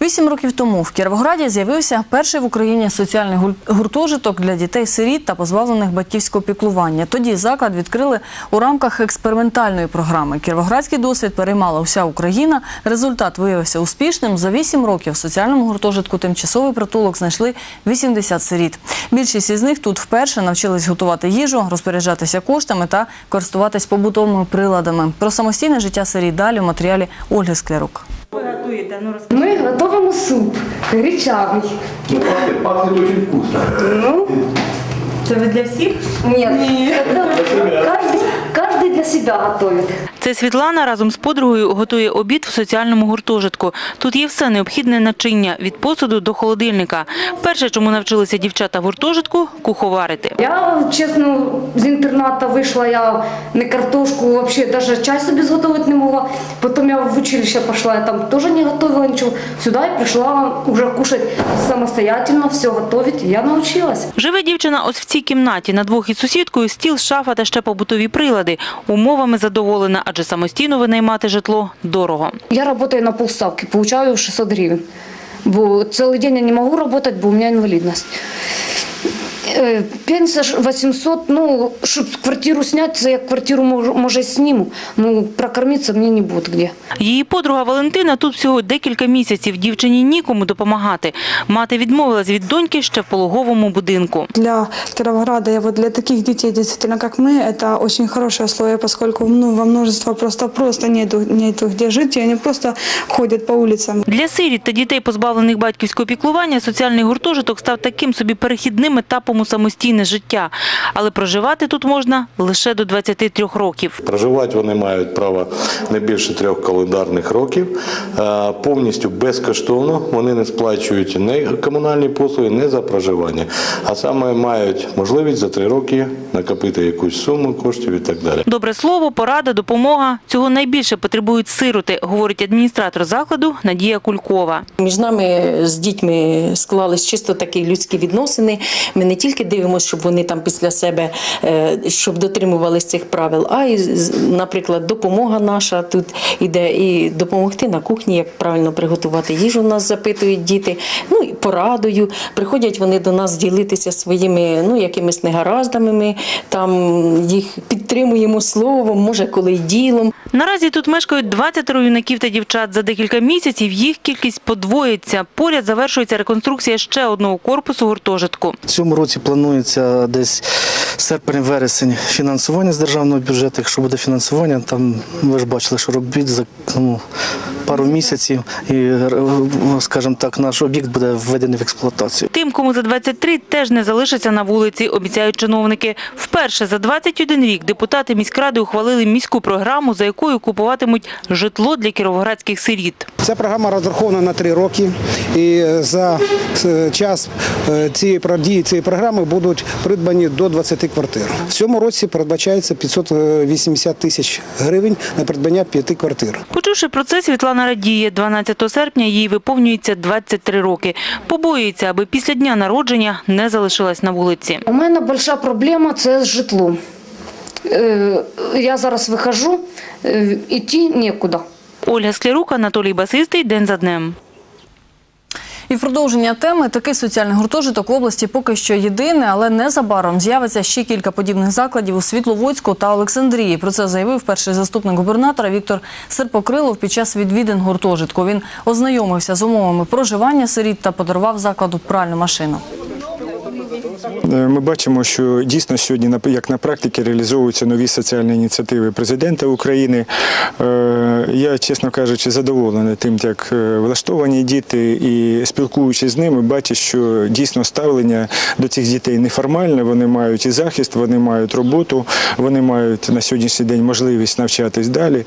Вісім років тому в Кіровограді з'явився перший в Україні соціальний гуртожиток для дітей-сиріт та позбавлених батьківського піклування. Тоді заклад відкрили у рамках експериментальної програми. Кіровоградський досвід переймала вся Україна. Результат виявився успішним. За вісім років в соціальному гуртожитку тимчасовий притулок знайшли 80 сиріт. Більшість із них тут вперше навчились готувати їжу, розпоряджатися коштами та користуватись побутовими приладами. Про самостійне життя сиріт далі у матеріалі Ольги Склярук. Ви готуєте? Ну розкажіть. Мы готовим суп гречавый. Ну, пахнет, пахнет очень вкусно. Ну, Це ви для всіх? нет, это каждый, каждый для себя готовит. Це Світлана разом з подругою готує обід в соціальному гуртожитку. Тут є все необхідне начиння від посуду до холодильника. Перше, чому навчилися дівчата в гуртожитку – куховарити. Я, чесно, з інтерната вийшла, я не картошку, вообще даже чай собі зготовити не могла. Потім я в училище пішла, я там теж не готувала нічого. Сюди я прийшла уже кушать самостоятельно, все готовить, і я научилась. Живе дівчина ось в цій кімнаті. На двох із сусідкою стіл, шафа та ще побутові прилади. Умовами задоволена, адже самостійно винаймати житло дорого. Я працюю на полставки, получаю 600 гривень. Бо цілий день я не можу працювати, бо у мене инвалидность. Е, Пенсія ж 800, ну, щоб квартиру зняти, це я квартиру може, може зніму, ну, прокормитися мені не буде де. Її подруга Валентина тут всього декілька місяців. Дівчині нікому допомагати. Мати відмовилась від доньки ще в пологовому будинку. Для Кировограда вот для таких детей, действительно, как мы, это очень хорошее условие, поскольку ну, во множество просто просто нету, нету где жить, и просто ходят по улицам. Для сиріт та дітей, позбавлених батьківського піклування, соціальний гуртожиток став таким собі перехідним етапом у самостійне життя. Але проживати тут можна лише до 23 років. Проживати вони мають право не більше трьох календарних років. Е, Повністю безкоштовно вони не сплачують не комунальні послуги, не за проживання. А саме мають можливість за три роки накопити якусь суму коштів і так далі. Добре слово, порада, допомога – цього найбільше потребують сироти, говорить адміністратор закладу Надія Кулькова. Між нами з дітьми склались чисто такі людські відносини. Ми не тільки дивимося, щоб вони там після себе е, щоб дотримувались цих правил, а з- наприклад, допомога наша тут іде і допомогти на кухні, як правильно приготувати їжу. Нас запитують діти. Ну і порадою. Приходять вони до нас ділитися своїми ну якимись негараздами. Ми там їх підтримуємо словом, може, коли й ділом. Наразі тут мешкають 20 юнаків та дівчат. За декілька місяців їх кількість подвоїться. Поряд завершується реконструкція ще одного корпусу гуртожитку. В цьому році планується десь серпень-вересень фінансування з державного бюджету. Якщо буде фінансування, там ви ж бачили, що робіт за ну, пару місяців, і скажімо так, наш об'єкт буде введений в експлуатацію. Тим, кому за 23, теж не залишаться на вулиці, обіцяють чиновники. Вперше за 21 рік депутати міськради ухвалили міську програму, за якою купуватимуть житло для кіровоградських сиріт. Ця програма розрахована на три роки, і за е, час е, цієї дії цієї програми будуть придбані до 20 квартир. В цьому році передбачається 580 тисяч гривень на придбання п'яти квартир. Почувши про це, Світлана радіє. 12 серпня їй виповнюється 23 роки. Побоюється, аби після дня народження не залишилась на вулиці. У мене велика проблема це з житлом. Е, Я зараз вихожу, е, іти нікуди. Ольга Склярук, Анатолій Басистий. День за днем. І в продовження теми такий соціальний гуртожиток в області поки що єдиний, але незабаром з'явиться ще кілька подібних закладів у Світловодську та Олександрії. Про це заявив перший заступник губернатора Віктор Серпокрилов під час відвідин гуртожитку. Він ознайомився з умовами проживання сиріт та подарував закладу пральну машину. Е, Ми бачимо, що дійсно сьогодні, як на практиці, реалізовуються нові соціальні ініціативи президента України. Е, Я, чесно кажучи, задоволений тим, як е, влаштовані діти, і спілкуючись з ними, бачу, що дійсно ставлення до цих дітей неформальне. Вони мають і захист, вони мають роботу, вони мають на сьогоднішній день можливість навчатись далі.